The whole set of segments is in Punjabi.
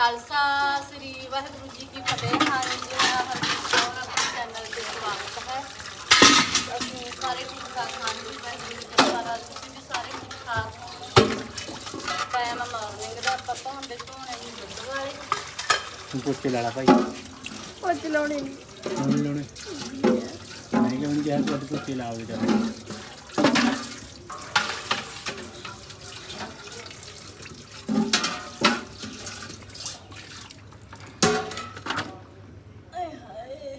ਖਾਲਸਾ ਸ੍ਰੀ ਵਾਹਿਗੁਰੂ ਜੀ ਕੀ ਫਤਿਹ। ਹਾਂਜੀ ਜੀ ਮੈਂ ਹਰਜੀਤ ਚੈਨਲ ਤੇ ਸਵਾਗਤ ਹੈ। ਅਸੀਂ ਸਾਰੇ ਠੀਕ ਠਾਕ ਹਾਂ ਜੀ ਵਾਹਿਗੁਰੂ ਜੀ ਦਾ ਸਾਰਾ ਤੁਸੀਂ ਵੀ ਸਾਰੇ ਠੀਕ ਠਾਕ ਟਾਈਮ ਮਾਰਨਿੰਗ ਦਾ ਪਤਾ ਹੁੰਦੇ ਧੋਣੇ ਨਹੀਂ ਦੁੱਧ ਵਾਲੇ। ਤੂੰ ਪੁੱਛ ਕੇ ਲਾ ਲਾ ਭਾਈ। ਉਹ ਚਲਾਉਣੇ ਨਹੀਂ ਲਾਉਣੇ ਲਾਉਣੇ। ਨਹੀਂ ਕਿ ਉਹਨੂੰ ਕਿਹਾ ਤੂੰ ਪੁੱਛ ਕੇ ਲਾਓਗੇ ਚੱਲ ਆਏ ਹਾਏ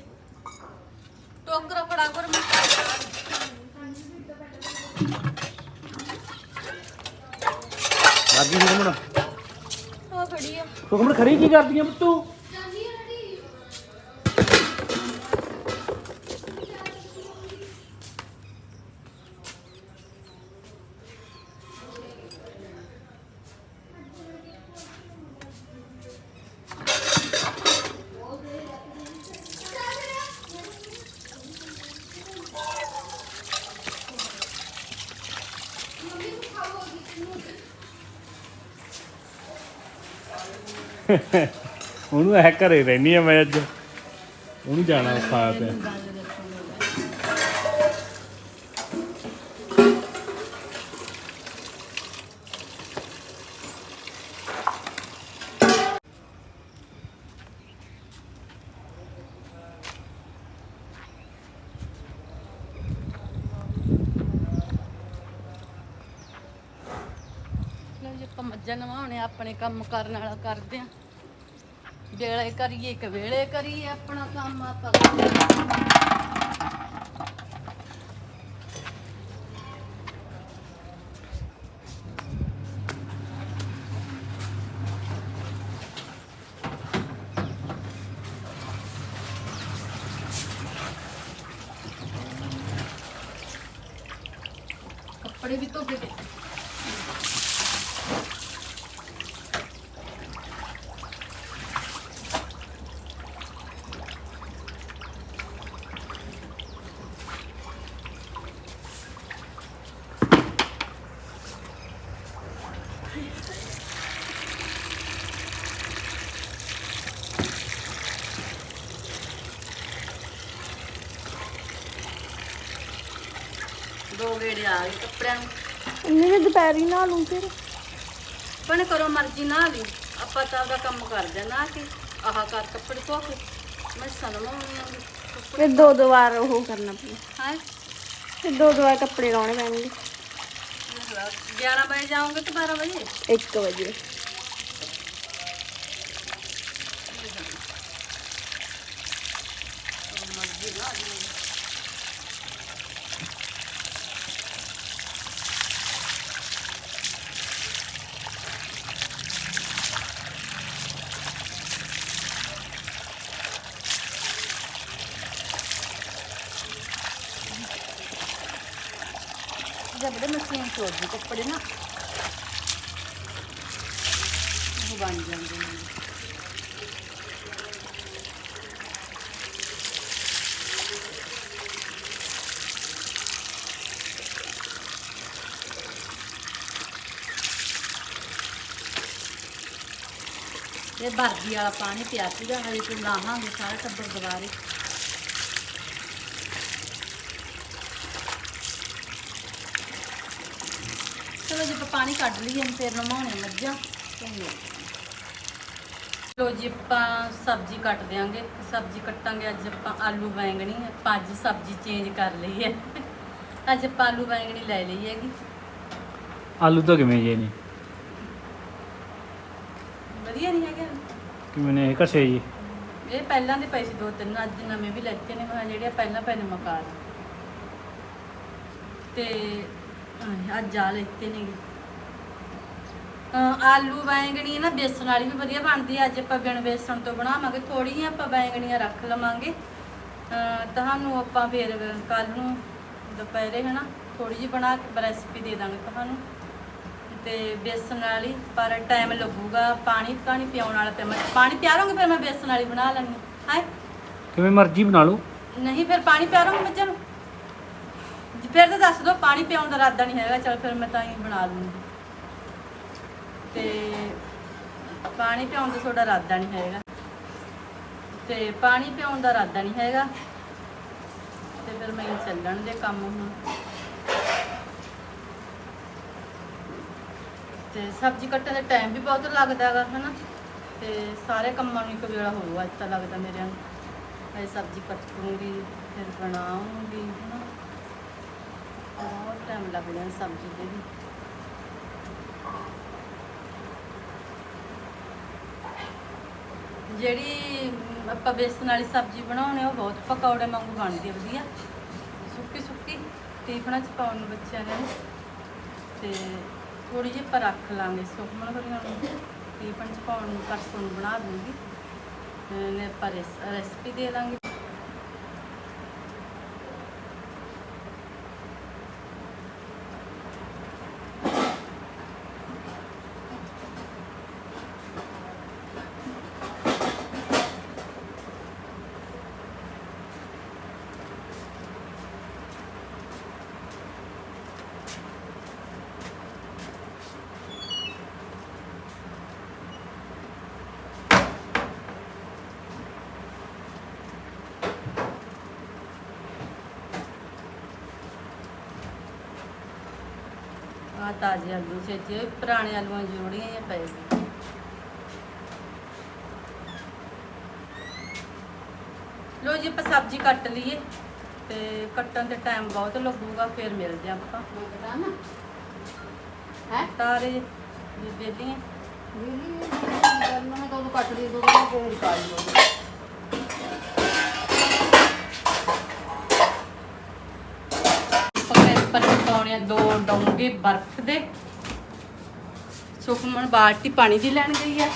ਟੋਕਰਾ ਫੜਾ ਕਰ ਮੈਂ ਲੱਗੀ ਜੀ ਘੁੰਮਣ ਖੜੀ ਆ। ਤੂੰ ਘੁੰਮਣ ਖੜੀ ਕੀ ਕਰਦੀ ਆ ਤੂੰ ਉਹਨੂੰ ਇਹ ਘਰੇ ਰਹਿਣੀ ਆ ਮੈਂ ਅੱਜ। ਉਹਨੂੰ ਜਾਣਾ ਔਖਾ ਪਿਆ। ਲਓ ਆਪਾਂ ਮੱਝਾਂ ਨਵਾਉਣੇ ਆਪਣੇ ਕੰਮ ਕਰਨ ਵਾਲਾ ਕਰਦੇ ਆ। ਵੇਲੇ ਕਰੀਏ ਇੱਕ ਵੇਲੇ ਕਰੀਏ ਆਪਣਾ ਕੰਮ ਆਪਾਂ ਕੱਪੜੇ ਵੀ ਧੋ ਕੇ ਦੇ। ਦੋ ਗੇੜੇ ਆ ਗਏ ਕੱਪੜਿਆਂ ਨੂੰ। ਇੰਨੇ ਨੇ ਦੁਪਹਿਰੀ ਨਾ ਲੂੰ ਫਿਰ। ਪਣ ਕਰੋ ਮਰਜ਼ੀ ਨਾ ਲਈ। ਆਪਾਂ ਤਾਂ ਆਪਦਾ ਕੰਮ ਕਰ ਦੇਣਾ ਕਿ ਆਹ ਕਰ ਕੱਪੜੇ ਧੋ ਕੇ ਮੈਂ ਸਨਮਾਉਣੀ ਆ ਫਿਰ ਦੋ ਦੋ ਵਾਰ ਉਹ ਕਰਨਾ ਪਊ ਹਾਂ? ਫਿਰ ਦੋ ਦੋ ਵਾਰ ਕੱਪੜੇ ਲਾਉਣੇ ਪੈਣਗੇ। 11 ਵਜੇ ਜਾਓਗੇ ਕਿ 12 ਵਜੇ? 1 ਵਜੇ ਮਰਜ਼ੀ ਨਾ ਲਈ ਜਦ ਬੜੇ ਕੱਪੜੇ ਨਾ ਉਹ ਬਣ ਜਾਂਦੇ ਨੇ। ਇਹ ਬਰਦੀ ਵਾਲਾ ਪਾਣੀ ਪਿਆ ਸੀਗਾ, ਹਜੇ ਤੇ ਲਾਹਾਂਗੇ ਸਾਰਾ ਟੱਬਰ ਦੁਬਾਰੇ ਚਲੋ ਜੀ ਆਪਾਂ ਪਾਣੀ ਕੱਢ ਲਈਏ ਫਿਰ ਨਮਾਉਣੇ ਮੱਝਾਂ। ਲੋ ਜੀ ਆਪਾਂ ਸਬਜ਼ੀ ਕੱਟ ਦਿਆਂਗੇ। ਸਬਜ਼ੀ ਕੱਟਾਂਗੇ ਅੱਜ ਆਪਾਂ ਆਲੂ ਬੈਂਗਣੀ ਆਪਾਂ ਅੱਜ ਸਬਜ਼ੀ ਚੇਂਜ ਕਰ ਲਈ ਹੈ। ਅੱਜ ਆਪਾਂ ਆਲੂ ਬੈਂਗਣੀ ਲੈ ਲਈ ਹੈਗੀ। ਆਲੂ ਤਾਂ ਕਿਵੇਂ ਜੇ ਨੇ ਵਧੀਆ ਨਹੀਂ ਹੈਗੇ ਕਿਵੇਂ ਨੇ ਇਹ ਘਸੇ ਜੀ? ਇਹ ਪਹਿਲਾਂ ਦੇ ਪੈਸੇ ਦੋ ਤਿੰਨ ਅੱਜ ਨਵੇਂ ਵੀ ਲੈਤੇ ਨੇ ਮੈਂ ਜਿਹੜੇ ਪਹਿਲਾਂ ਪੈਨ ਮਕਾ ਲਏ ਤੇ ਅੱਜ ਆ ਲੈਤੇ ਨੇਗੇ। ਅਹ ਆਲੂ ਬੈਂਗਣੀ ਨਾ ਬੇਸਣ ਵਾਲੀ ਵੀ ਵਧੀਆ ਬਣਦੀ ਹੈ ਅੱਜ ਆਪਾਂ ਬਿਨ ਬੇਸਣ ਤੋਂ ਬਣਾਵਾਂਗੇ। ਥੋੜੀ ਜਿਹੀ ਆਪਾਂ ਬੈਂਗਣੀਆਂ ਰੱਖ ਲਵਾਂਗੇ। ਅਹ ਤੁਹਾਨੂੰ ਆਪਾਂ ਫਿਰ ਕੱਲ ਨੂੰ ਦੁਪਹਿਰੇ ਹਨਾ ਥੋੜੀ ਜਿਹੀ ਬਣਾ ਕੇ ਰੈਸਪੀ ਦੇ ਦਾਂਗੇ ਤੁਹਾਨੂੰ। ਤੇ ਬੇਸਣ ਵਾਲੀ ਪਰ ਟਾਈਮ ਲੱਗੂਗਾ। ਪਾਣੀ ਪਾਣੀ ਪਿਆਉਣ ਵਾਲਾ ਤੇ ਮੈਂ ਪਾਣੀ ਪਿਆਰੋਂਗੇ ਫਿਰ ਮੈਂ ਬੇਸਣ ਵਾਲੀ ਬਣਾ ਲੈਣੀ ਹੈ? ਕਿਵੇਂ ਮਰਜ਼ੀ ਬਣਾ ਲਓ। ਨਹੀਂ ਫਿਰ ਪਾਣੀ ਪਿਆਰੋਂਗੇ ਮੱਝਾਂ ਨੂੰ? ਫਿਰ ਤਾਂ ਦੱਸ ਦਿਓ ਪਾਣੀ ਪਿਆਉਣ ਦਾ ਇਰਾਦਾ ਨਹੀਂ ਹੈਗਾ। ਚਲ ਫਿਰ ਮੈਂ ਤਾਂ ਹੀ ਬਣਾ ਲੂੰਗੀ। ਤੇ ਪਾਣੀ ਪਿਆਉਣ ਦਾ ਤੁਹਾਡਾ ਇਰਾਦਾ ਨਹੀਂ ਹੈਗਾ। ਤੇ ਪਾਣੀ ਪਿਆਉਣ ਦਾ ਇਰਾਦਾ ਨਹੀਂ ਹੈਗਾ। ਤੇ ਫਿਰ ਮੈਂ ਚੱਲਣ ਦੇ ਕੰਮ ਹੁਣ। ਤੇ ਸਬਜ਼ੀ ਕੱਟਣ ਦਾ ਟਾਈਮ ਵੀ ਬਹੁਤ ਲੱਗਦਾ ਹੈਗਾ, ਹਨਾ? ਤੇ ਸਾਰੇ ਕੰਮਾਂ ਨੂੰ ਇੱਕ ਵੇਲਾ ਹੋਊਗਾ ਅੱਜ ਤਾਂ ਲੱਗਦਾ ਮੇਰੇ ਨੂੰ। ਮੈਂ ਸਬਜ਼ੀ ਕੱਟੂੰਗੀ, ਫਿਰ ਬਣਾਉਂਗੀ, ਹਨਾ? ਬਹੁਤ ਟਾਈਮ ਲੱਗ ਜਾਣਾ ਸਬਜ਼ੀ ਦੇ ਵੀ। ਜਿਹੜੀ ਆਪਾਂ ਬੇਸਨ ਵਾਲੀ ਸਬਜ਼ੀ ਬਣਾਉਣੇ ਉਹ ਬਹੁਤ ਪਕੌੜੇ ਵਾਂਗੂ ਬਣਦੀ ਹੈ ਵਧੀਆ। ਸੁੱਕੀ ਸੁੱਕੀ ਟੀਫਨਾਂ ਚ ਪਾਉਣ ਨੂੰ ਬੱਚਿਆਂ ਨੇ। ਤੇ ਥੋੜੀ ਜਿਹੀ ਆਪਾਂ ਰੱਖ ਲਾਂਗੇ ਸੁਖਮਨ ਕਰੀਆਂ ਨੂੰ। ਟੀਫਨ ਚ ਪਾਉਣ ਨੂੰ ਪਰਸੋਂ ਨੂੰ ਬਣਾ ਦੂੰਗੀ। ਤੇ ਨੇ ਆਪਾਂ ਰੈਸਪੀ ਦੇ ਦਾਂਗੇ। ਆ ਤਾਜ਼ੇ ਆਲੂ ਛੇਤੀ ਪੁਰਾਣੇ ਆਲੂਆਂ ਦੀ ਜੋੜੀਆਂ ਹੀ ਪਏ ਨੇ ਲੋ ਜੀ ਆਪਾਂ ਸਬਜ਼ੀ ਕੱਟ ਲਈਏ ਤੇ ਕੱਟਣ ਤੇ ਟਾਈਮ ਬਹੁਤ ਲੱਗੂਗਾ ਫਿਰ ਮਿਲਦੇ ਹਾਂ ਆਪਾਂ। ਹੈ? ਤਾਰੇ ਜੀ ਬੇਲੀਆਂ ਮੈਂ ਤਾਂ ਕੱਟ ਦੇ ਦੋ ਕੋਈ ਕਾਲ ਲੋ ਪਕੜੇ ਮੈਂ ਪਾਉਣੇ ਆ ਦੋ ਡੋਂਗੇ ਬਰਫ਼ ਦੇ। ਸੁਖਮਨ ਬਾਲਟੀ ਪਾਣੀ ਦੀ ਲੈਣ ਗਈ ਹੈ।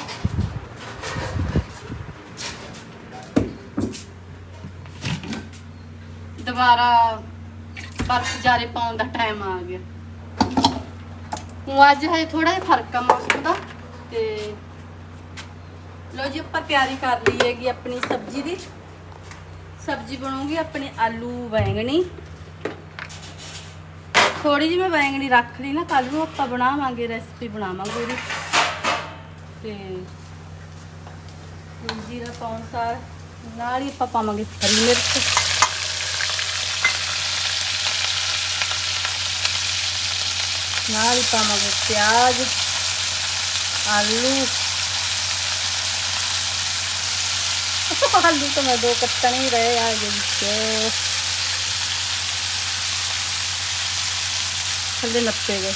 ਦੁਬਾਰਾ ਬਰਫ਼ ਜਾਰੇ ਪਾਉਣ ਦਾ ਟਾਈਮ ਆ ਗਿਆ। ਹੁਣ ਅੱਜ ਹਜੇ ਥੋੜਾ ਜਿਹਾ ਫ਼ਰਕ ਆ ਮੌਸਮ ਦਾ ਤੇ ਲੋ ਜੀ, ਆਪਾਂ ਤਿਆਰੀ ਕਰ ਲਈ ਹੈਗੀ ਆਪਣੀ ਸਬਜ਼ੀ ਦੀ। ਸਬਜ਼ੀ ਬਣੂਗੀ ਆਪਣੇ ਆਲੂ ਬੈਂਗਣੀ। ਥੋੜੀ ਜਿਹੀ ਮੈਂ ਬੈਂਗਣੀ ਰੱਖ ਲਈ ਨਾ ਕੱਲ ਨੂੰ ਆਪਾਂ ਬਣਾਵਾਂਗੇ ਰੈਸਪੀ ਬਣਾਵਾਂਗੇ ਉਹਦੀ। ਤੇ ਜੀਰਾ ਪਾਉਣ ਸਾਰ ਨਾਲ ਹੀ ਆਪਾਂ ਪਾਵਾਂਗੇ ਹਰੀ ਮਿਰਚ। ਨਾਲ ਹੀ ਪਾਵਾਂਗੇ ਪਿਆਜ਼, ਆਲੂ। ਆਲੂ ਤਾਂ ਮੈਂ ਦੋ ਕੱਟਣ ਹੀ ਰਹੇ ਆ ਜੇ ਵਿੱਚ। ਥੱਲੇ ਨੱਪੇ ਗਏ।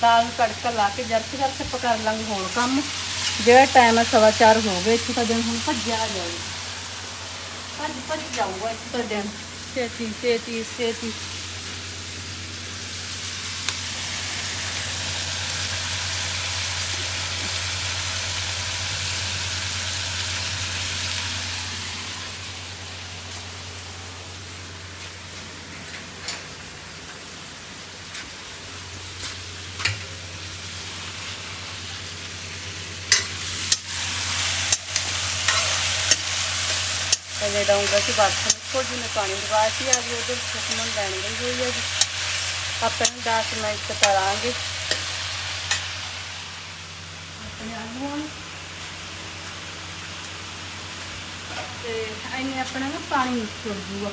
ਦਾਲ ਨੂੰ ਤੜਕਾ ਲਾ ਕੇ ਜਰਕ ਜਰਕ ਆਪਾਂ ਕਰ ਲਾਂਗੇ ਹੋਰ ਕੰਮ। ਜਿਹੜਾ ਟਾਈਮ ਹੈ ਸਵਾ ਚਾਰ ਹੋ ਗਏ, ਇੱਥੇ ਤਾਂ ਦਿਨ ਹੁਣ ਭੱਜਿਆ ਜਾਊਗਾ। ਭੱਜ ਭੱਜ ਜਾਊਗਾ ਇੱਥੇ ਤਾਂ ਦਿਨ। ਛੇਤੀ ਛੇਤੀ ਛੇਤੀ। ਅਜੇ ਡਾਉਂਗਾ ਕਿ ਬਾਥਰੂਮ ਕੋਲ ਜੀ ਨੇ ਪਾਣੀ ਲਗਾ ਸੀ ਆ ਜੀ ਉਧਰ ਸੁਖਮਨ ਲੈਣ ਗਈ ਹੋਈ ਹੈ ਜੀ ਆਪਾਂ ਨੂੰ 10 ਮਿੰਟ ਕਰਾਂਗੇ। ਆਪਣੇ ਆਲੂਆਂ ਨੂੰ ਤੇ ਇਹਨੇ ਆਪਣਾ ਨਾ ਪਾਣੀ ਛੁੱਟ ਜੂਗਾ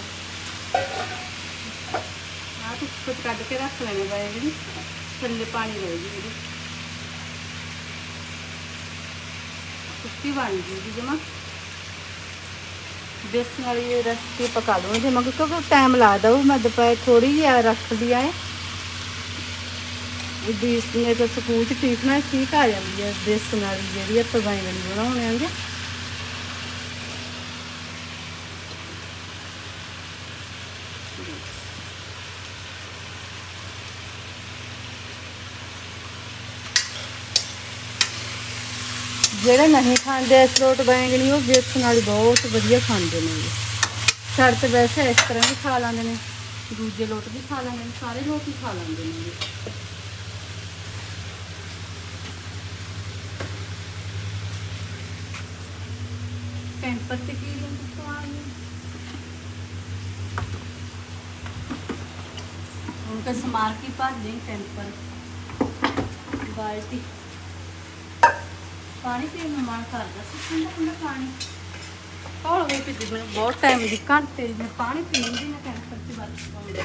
ਆਹ ਕੁਝ ਕੁਝ ਕੱਢ ਕੇ ਰੱਖ ਲੈਣੇ ਬਾਏ ਜੀ ਥੱਲੇ ਪਾਣੀ ਰਹੇਗੀ ਇਹਦੀ। ਸੁੱਕੀ ਬਣ ਜੂਗੀ ਜਮਾ। ਬੇਸਨ ਵਾਲੀ ਰੈਸਪੀ ਪਕਾ ਲਵਾਂਗੇ ਜੇ ਮੈਂ ਕਿਉਂਕਿ ਟਾਈਮ ਲੱਗਦਾ ਉਹ, ਮੈਂ ਦੁਪਹਿਰ ਥੋੜੀ ਜਿਹੀ ਰੱਖਦੀ ਆ ਇਹ। ਬੇਸ ਨੇ ਤਾਂ ਸਕੂਲ ਚ ਟਿਫਨਾਂ ਠੀਕ ਆ ਜਾਂਦੀ ਹੈ ਬੇਸਨ ਵਾਲੀ ਜਿਹੜੀ ਆਪਾਂ ਬੈਂਗਣ ਬਣਾਉਣੇ ਆਂਗੇ। ਜਿਹੜੇ ਨਹੀਂ ਖਾਂਦੇ ਅਖਰੋਟ ਬੈਂਗਣੀ ਉਹ ਬੇਸਨ ਵਾਲੀ ਬਹੁਤ ਵਧੀਆ ਖਾਂਦੇ ਨੇ ਸਾਡੇ ਤੇ ਵੈਸੇ ਇਸ ਤਰ੍ਹਾਂ ਵੀ ਖਾ ਲੈਂਦੇ ਨੇ। ਦੂਜੇ ਲੋਟ ਵੀ ਖਾ ਲੈਂਦੇ ਨੇ, ਸਾਰੇ ਲੋਕ ਹੀ ਖਾ ਲੈਂਦੇ ਨੇ ਕੈਂਪਰ ਤੇ ਕੀ ਲਿੰਕ ਤੋਂ ਆ ਗਈ ਕਿ ਸਮਾਰ ਕੀ ਪਾਣੀ ਪੀਣ ਨੂੰ ਮਨ ਕਰਦਾ ਸੀ ਠੰਡਾ ਠੰਡਾ ਪਾਣੀ ਹੌਲ ਗਈ ਪੀਤੀ ਮੈਨੂੰ ਬਹੁਤ ਟਾਈਮ ਦੀ ਘੰਟੇ ਦੀ ਮੈਂ ਪਾਣੀ ਪੀਂਦੀ ਨਾ ਟੈਂਪਰ 'ਚ ਬਰਫ ਪਾਉਂਦੀ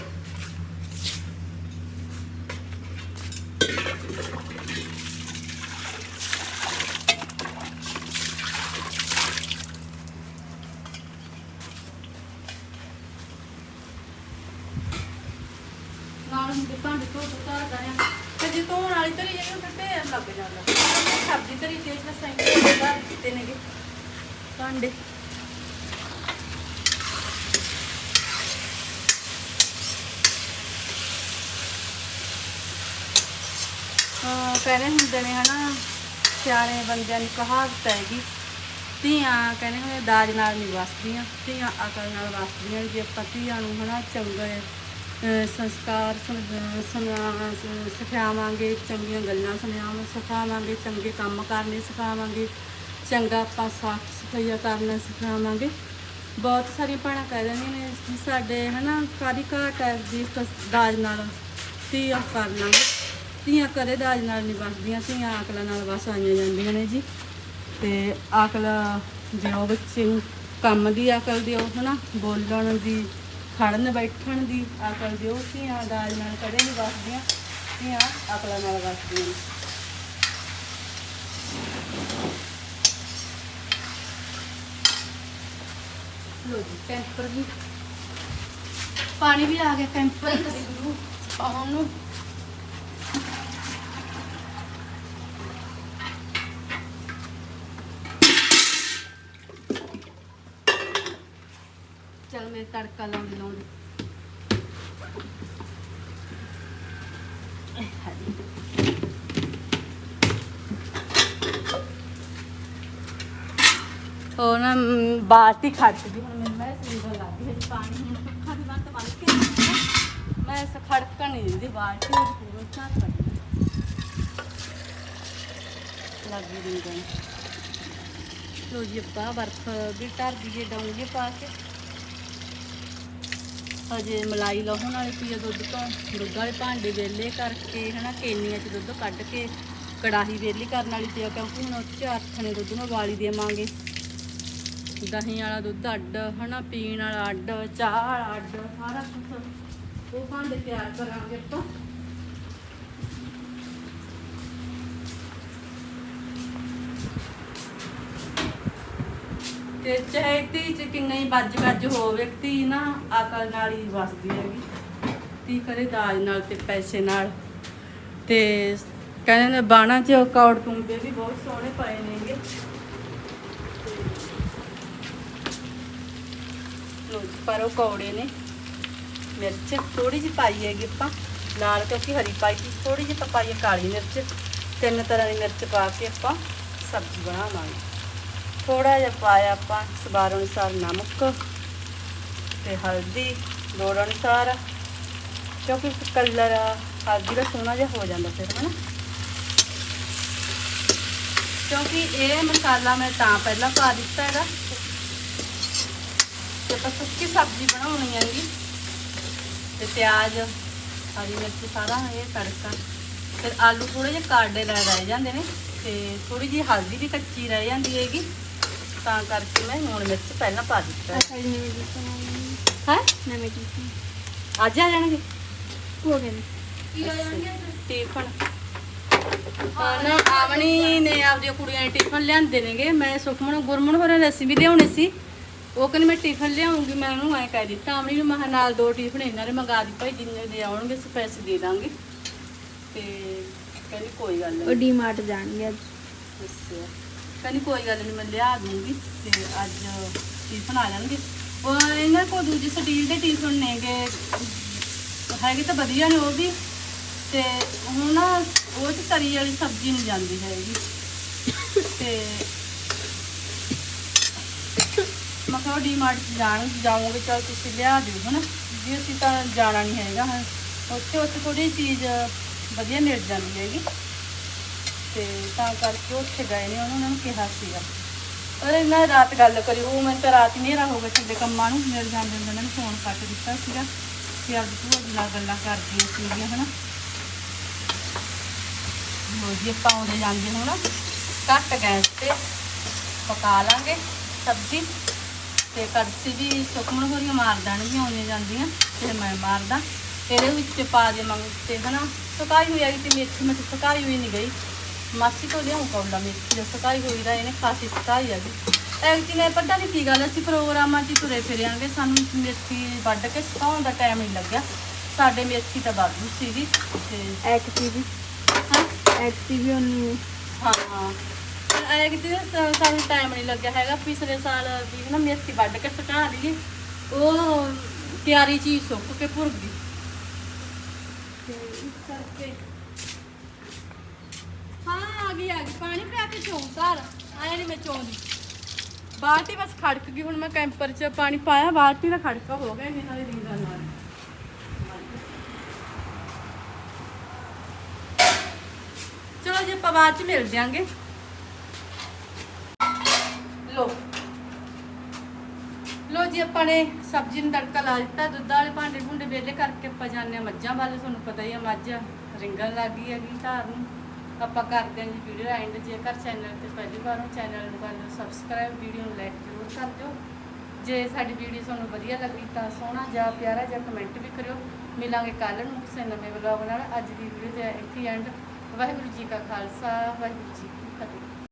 ਨਾਲ ਹੁੰਦੇ ਭਾਂਡੇ ਧੋ ਧੋ ਧਰ ਦਰਿਆ ਤੇ ਧੋਣ ਵਾਲੀ ਧਰੀ ਜਾਈ ਉਹ ਢੇਰ ਲੱਗ ਜਾਂਦਾ। ਮੈਂ ਸਬਜ਼ੀ ਧਰੀ ਤੇ ਇਸ ਸੈਂਟਰ ਧਰ ਦਿੱਤੇ ਨੇਗੇ। ਭਾਂਡੇ। ਕਹਿੰਦੇ ਹੁੰਦੇ ਨੇ ਹਨਾ, ਸਿਆਣੇ ਬੰਦਿਆਂ ਦੀ ਕਹਾਵਤ ਹੈਗੀ। ਧੀਆਂ ਕਹਿੰਦੇ ਹੁੰਦੇ ਦਾਜ ਨਾਲ ਨਹੀਂ ਵਸਦੀਆਂ, ਧੀਆਂ ਅਕਲ ਨਾਲ ਵਸਦੀਆਂ ਜੇ ਆਪਾਂ ਧੀਆਂ ਨੂੰ ਹਨਾ ਚੰਗੇ ਸੰਸਕਾਰ ਸੁਣ- ਸਿਖਾਵਾਂਗੇ, ਚੰਗੀਆਂ ਗੱਲਾਂ ਸੁਣਾਵਾਂ, ਸਿਖਾਵਾਂਗੇ, ਚੰਗੇ ਕੰਮ ਕਰਨੇ ਸਿਖਾਵਾਂਗੇ, ਚੰਗਾ ਆਪਾਂ ਸਾਫ਼ ਸਫਾਈਆ ਕਰਨਾ ਸਿਖਾਵਾਂਗੇ। ਬਹੁਤ ਸਾਰੀਆਂ ਭੈਣਾਂ ਕਹਿ ਦਿੰਦੀਆਂ ਨੇ ਵੀ ਸਾਡੇ ਹਨਾ ਕਾਦੀ ਘਾਟ ਹੈ ਜੀ ਦਾਜ ਨਾਲ ਧੀਆਂ ਕਰ ਲਾਂਗੇ ਧੀਆਂ ਕਦੇ ਦਾਜ ਨਾਲ ਨਹੀਂ ਵਸਦੀਆਂ, ਧੀਆਂ ਅਕਲਾਂ ਨਾਲ ਵਸ ਆਈਆਂ ਜਾਂਦੀਆਂ ਨੇ ਜੀ। ਤੇ ਅਕਲ ਦਿਓ ਬੱਚੇ ਨੂੰ ਕੰਮ ਦੀ ਅਕਲ ਦਿਓ ਹਨਾ, ਬੋਲਣ ਦੀ ਖੜਨ ਬੈਠਣ ਦੀ ਅਕਲ ਦਿਓ। ਧੀਆਂ ਦਾਜ ਨਾਲ ਕਦੇ ਨਹੀਂ ਵਸਦੀਆਂ। ਧੀਆਂ ਅਕਲਾਂ ਨਾਲ ਵਸਦੀਆਂ ਲੋ ਜੀ ਕੈਂਪਰ ਵੀ। ਪਾਣੀ ਵੀ ਆ ਗਿਆ ਕੈਂਪਰ ਪਾਉਣ ਨੂੰ। ਚਲ ਮੈਂ ਤੜਕਾ ਲਾਉਣ ਲਾਉਣ। ਉਹ ਨਾ ਬਾਲਟੀ ਖੜ ਗਈ, ਹੁਣ ਮੈਨੂੰ ਮੈਂ ਸਿੰਗਲ ਲੱਗ ਗਈ ਪਾਣੀ ਹੁਣ ਸੁੱਖਾ ਦੀ ਬੰਦ ਬੰਦ ਕੇ ਮੈਂ ਇਸ ਖੜਕਣ ਨਹੀਂ ਦਿੰਦੀ, ਬਾਲਟੀ ਉਹ ਪੂਰਾ ਝਾੜ ਕੱਢ ਲੱਗੀ ਦਿੰਦਾ ਲੋ ਜੀ, ਆਪਾਂ ਬਰਫ ਵੀ ਧਰ ਦਈਏ ਡਾਉਂਗੇ ਪਾ ਕੇ ਹਜੇ ਮਲਾਈ ਲਾਉਣ ਵਾਲੀ ਪਈ ਆ ਦੁੱਧ ਤੋਂ। ਦੁੱਧ ਵਾਲੇ ਭਾਂਡੇ ਵੇਲੇ ਕਰਕੇ, ਹਨਾ, ਕੇਨੀਆਂ 'ਚ ਦੁੱਧ ਕੱਢ ਕੇ, ਕੜਾਹੀ ਵੇਲੀ ਕਰਨ ਵਾਲੀ ਪਈ ਆ ਕਿਉਂਕਿ ਹੁਣ ਉਹ 'ਚ ਆਥਣੇ ਦੁੱਧ ਨੂੰ ਉਬਾਲੀ ਦੇਵਾਂਗੇ। ਦਹੀਂ ਵਾਲਾ ਦੁੱਧ ਅੱਡ, ਹਨਾ, ਪੀਣ ਵਾਲਾ ਅੱਡ, ਚਾਹ ਵਾਲਾ ਅੱਡ, ਸਾਰਾ ਕੁਝ ਉਹ ਭਾਂਡੇ ਤਿਆਰ ਕਰਾਂਗੇ ਆਪਾਂ। ਤੇ ਚਾਹੇ ਧੀ ਚ ਕਿੰਨਾ ਹੀ ਵੱਜ ਵੱਜ ਹੋਵੇ, ਧੀ ਨਾ ਅਕਲ ਨਾਲ ਹੀ ਵਸਦੀ ਹੈਗੀ। ਧੀ ਕਰੇ ਦਾਜ ਨਾਲ ਤੇ ਪੈਸੇ ਨਾਲ। ਤੇ ਕਹਿੰਦੇ ਨੇ ਬਾਣਾ ਚ ਕੌੜ ਤੁੰਬੇ ਵੀ ਬਹੁਤ ਸੋਹਣੇ ਪਏ ਨੇਗੇ। ਪਰ ਉਹ ਕੌੜੇ ਨੇ। ਮਿਰਚ ਥੋੜੀ ਜਿਹੀ ਪਾਈ ਹੈਗੀ ਆਪਾਂ। ਨਾਲ ਕਿਉਂਕਿ ਹਰੀ ਪਾਈ ਸੀ ਥੋੜੀ ਜਿਹੀ ਆਪਾਂ ਪਾਈ ਹੈ ਕਾਲੀ ਮਿਰਚ। ਤਿੰਨ ਤਰ੍ਹਾਂ ਦੀ ਮਿਰਚ ਪਾ ਕੇ ਆਪਾਂ ਸਬਜ਼ੀ ਬਣਾਵਾਂਗੇ। ਥੋੜਾ ਜਿਹਾ ਪਾਇਆ ਆਪਾਂ ਸਵਾਦ ਅਨੁਸਾਰ ਨਮਕ ਤੇ ਹਲਦੀ, ਲੋੜ ਅਨੁਸਾਰ, ਕਿਉਂਕਿ ਕਲਰ ਹਲਦੀ ਦਾ ਸੋਹਣਾ ਜਿਹਾ ਹੋ ਜਾਂਦਾ ਫਿਰ, ਹਨਾ? ਕਿਉਂਕਿ ਇਹ ਮਸਾਲਾ ਮੈਂ ਤਾਂ ਪਹਿਲਾਂ ਪਾ ਦਿੱਤਾ ਹੈਗਾ। ਤੇ ਆਪਾਂ ਸੁੱਕੀ ਸਬਜ਼ੀ ਬਣਾਉਣੀ ਹੈਗੀ। ਤੇ ਪਿਆਜ਼, ਹਰੀ ਮਿਰਚ ਸਾਰਾ ਇਹ ਤੜਕਾ। ਫਿਰ ਆਲੂ ਥੋੜੇ ਜਿਹਾ ਕਾਡੇ ਲੈ ਰਹਿ ਜਾਂਦੇ ਨੇ ਤੇ ਥੋੜੀ ਜਿਹੀ ਹਲਦੀ ਵੀ ਕੱਚੀ ਰਹਿ ਜਾਂਦੀ ਹੈਗੀ। ਤਾਂ ਕਰਕੇ ਮੈਂ ਲੂਣ ਮਿਰਚ ਪਹਿਲਾਂ ਪਾ ਦਿੱਤਾ। ਅੱਛਾ ਜੀ ਨਵੇਂ ਟਿਫਨ ਹੈ? ਨਵੇਂ ਅੱਜ ਆ ਜਾਣਗੇ? ਹੋ ਗਏ ਨੇ। ਟਿਫਨ। ਹਾਂ ਨਾ ਆਵਣੀ ਨੇ ਆਪਦੀਆਂ ਕੁੜੀਆਂ ਨੇ ਟਿਫਨ ਲਿਆਂਦੇ ਨੇਗੇ। ਮੈਂ ਸੁਖਮਨ ਗੁਰਮਨ ਹੋਰਾਂ ਨੇ ਅਸੀਂ ਵੀ ਲਿਆਉਣੇ ਸੀ। ਉਹ ਕਹਿੰਦੀ ਮੈਂ ਟਿਫਨ ਲਿਆਉਂਗੀ। ਮੈਂ ਉਹਨੂੰ ਐ ਕਹਿ ਦਿੱਤਾ ਆਵਣੀ ਨੂੰ ਮੈਂ ਕਿਹਾ ਨਾਲ ਦੋ ਟਿਫਨ ਇਹਨਾਂ ਦੇ ਮੰਗਾ ਦੀ ਭਾਈ ਜਿੰਨੇ ਦੇ ਆਉਣਗੇ ਅਸੀਂ ਪੈਸੇ ਦੇ ਦਾਂਗੇ। ਤੇ ਕਹਿੰਦੀ ਕੋਈ ਗੱਲ ਉਹ ਨਹੀਂ ਡੀਮਾਰਟ ਜਾਣਗੇ ਅੱਜ। ਅੱਛਾ। ਕਹਿੰਦੀ ਕੋਈ ਗੱਲ ਨਹੀਂ ਮੈਂ ਲਿਆ ਦੂੰਗੀ ਤੇ ਅੱਜ ਟਿਫਨ ਆ ਜਾਣਗੇ ਉਹ ਇਹਨਾਂ ਕੋਲ ਦੂਜੀ ਸਟੀਲ ਦੇ ਟਿਫਨ ਨੇਗੇ। ਹੈਗੇ ਤਾਂ ਵਧੀਆ ਨੇ ਉਹ ਵੀ। ਤੇ ਹੁਣ ਨਾ, ਉਹ ਚ ਤਰੀ ਵਾਲੀ ਸਬਜ਼ੀ ਨਹੀਂ ਜਾਂਦੀ ਹੈਗੀ। ਤੇ ਮੈਂ ਕਿਹਾ ਡੀਮਾਰਟ ਜਾਣ ਜਾਵਾਂਗੇ ਚਲ ਤੁਸੀਂ ਲਿਆ ਦਿਓ ਹਨਾ। ਵੀ ਅਸੀਂ ਤਾਂ ਜਾਣਾ ਨਹੀਂ ਹੈਗਾ, ਹਾਂ। ਉੱਥੇ ਉੱਥੇ ਥੋੜੀ ਚੀਜ਼ ਵਧੀਆ ਮਿਲ ਜਾਂਦੀ ਹੈਗੀ। ਤੇ ਤਾਂ ਕਰਕੇ ਉਹ ਉੱਥੇ ਗਏ ਨੇ, ਉਹਨਾਂ ਨੂੰ ਕਿਹਾ ਸੀਗਾ। ਪਰ ਇਹਨਾਂ ਰਾਤ ਗੱਲ ਕਰੀ, ਉਹ ਮੈਂ ਤਾਂ ਰਾਤ ਹੀ ਹਨੇਰਾ ਹੋ ਗਿਆ ਛੱਡੇ ਕੰਮਾਂ ਨੂੰ। ਮੇਰੇ ਜਾਂਦੇ ਹੁੰਦੇ ਉਹਨਾਂ ਨੇ ਫੋਨ ਕੱਟ ਦਿੱਤਾ ਸੀਗਾ ਅਸੀਂ ਆਪਦੀ ਭੂਆ ਜੀ ਗੱਲਾਂ ਕਰਦੀਆਂ ਸੀਗੀਆਂ, ਹਨਾ? ਲੋ ਜੀ, ਆਪਾਂ ਉਹਦੇ ਜਾਂਦੇ ਹੁਣ। ਘੱਟ ਗੈਸ ਤੇ ਪਕਾ ਲਾਂਗੇ ਸਬਜ਼ੀ ਤੇ ਕੜਛੀ ਵੀ ਸੁਖਮਣ ਹੋਰੀਆਂ ਮਾਰ ਦੇਣਗੀਆਂ ਆਉਂਦੀਆਂ ਜਾਂਦੀਆਂ ਤੇ ਮੈਂ ਮਾਰਦਾ। ਇਹਦੇ ਵਿੱਚ ਪਾ ਦੇਵਾਂਗੇ ਤੇ, ਹਨਾ? ਸੁਕਾਈ ਹੋਈ ਹੈਗੀ ਤੇ ਮੇਥੀ ਮੈਂ ਸੁਕਾਈ ਹੋਈ ਨਹੀਂ ਗਈ। ਮਾਸੀ ਤੋਂ ਲਿਆਉਂ ਕੌਲਾ ਮੇਥੀ ਦਾ? ਸੁਕਾਈ ਹੋਈ ਦਾ ਇਹਨੇ ਖਾਸੀ ਸੁਕਾਈ ਹੈਗੀ ਐਕਚੁਅਲੀ ਨੇ ਪਤਾ ਨਹੀਂ ਕੀ ਗੱਲ ਅਸੀਂ ਪ੍ਰੋਗਰਾਮਾਂ 'ਚ ਹੀ ਤੁਰੇ ਫਿਰਿਆਂਗੇ ਸਾਨੂੰ ਮੇਥੀ ਵੱਢ ਕੇ ਸੁਕਾਉਣ ਦਾ ਟਾਈਮ ਨਹੀਂ ਲੱਗਿਆ। ਸਾਡੇ ਮੇਥੀ ਤਾਂ ਵਾਧੂ ਸੀਗੀ ਤੇ ਐਕਟੀ ਵੀ? ਹਾਂ? ਐਕਟੀ ਵੀ ਉਹਨੂੰ ਹਾਂ ਐ ਕਿਤੇ ਸਾਨੂੰ ਟਾਈਮ ਨਹੀਂ ਲੱਗਿਆ ਹੈਗਾ। ਪਿਛਲੇ ਸਾਲ ਵੀ ਨਾ ਮੇਥੀ ਵੱਢ ਕੇ ਸੁਕਾ ਲਈਏ। ਉਹ ਤਿਆਰੀ ਚੀਜ਼ ਸੁੱਕ ਕੇ ਭੁਰ ਗਈ ਤੇ ਇਸ ਕਰਕੇ ਹਾਂ, ਆ ਗਈ ਆ ਗਈ। ਪਾਣੀ ਪਿਆ ਕੇ ਚੋਂ ਘਰ। ਆਇਆ ਨਹੀਂ ਮੈਂ ਚੋਂਦੀ ਬਾਲਟੀ ਬਸ ਖੜਕ ਗਈ, ਹੁਣ ਮੈਂ ਕੈਂਪਰ 'ਚ ਪਾਣੀ ਪਾਇਆ, ਬਾਲਟੀ ਦਾ ਖੜਕਾ ਹੋ ਗਿਆ ਇਹਨਾਂ ਦੇ ਰੀਂਗਾਂ ਨਾਲ। ਚਲੋ ਜੀ, ਆਪਾਂ ਬਾਅਦ 'ਚ ਮਿਲ ਜਾਾਂਗੇ। ਲੋ। ਲੋ ਜੀ, ਆਪਾਂ ਨੇ ਸਬਜ਼ੀ ਨੂੰ ਤੜਕਾ ਲਾ ਦਿੱਤਾ, ਦੁੱਧ ਵਾਲੇ ਭਾਂਡੇ ਭੁੰਡੇ ਵੇਲੇ ਕਰਕੇ ਆਪਾਂ ਜਾਂਦੇ ਹਾਂ ਮੱਝਾਂ ਵੱਲ। ਤੁਹਾਨੂੰ ਪਤਾ ਹੀ ਆ, ਮੱਝ ਰਿੰਗਣ ਲੱਗ ਗਈ ਹੈਗੀ ਧਾਰ ਨੂੰ। ਆਪਾਂ ਕਰਦੇ ਹਾਂ ਜੀ ਵੀਡੀਓ ਐਂਡ ਜੇਕਰ ਚੈਨਲ ਤੇ ਪਹਿਲੀ ਵਾਰ ਹੋ ਚੈਨਲ ਨੂੰ ਕਰ ਲਓ ਸਬਸਕ੍ਰਾਈਬ ਵੀਡੀਓ ਨੂੰ ਲਾਈਕ ਜ਼ਰੂਰ ਕਰ ਦਿਓ। ਜੇ ਸਾਡੀ ਵੀਡੀਓ ਤੁਹਾਨੂੰ ਵਧੀਆ ਲੱਗੀ ਤਾਂ ਸੋਹਣਾ ਜਾਂ ਪਿਆਰਾ ਜਾਂ ਕਮੈਂਟ ਵੀ ਕਰਿਓ। ਮਿਲਾਂਗੇ ਕੱਲ ਨੂੰ ਕਿਸੇ ਨਵੇਂ ਵਲੌਗ ਨਾਲ। ਅੱਜ ਦੀ ਵੀਡੀਓ ਤੇ ਇੱਥੇ ਐਂਡ ਵਾਹਿਗੁਰੂ ਜੀ ਕਾ ਖਾਲਸਾ, ਵਾਹਿਗੁਰੂ ਜੀ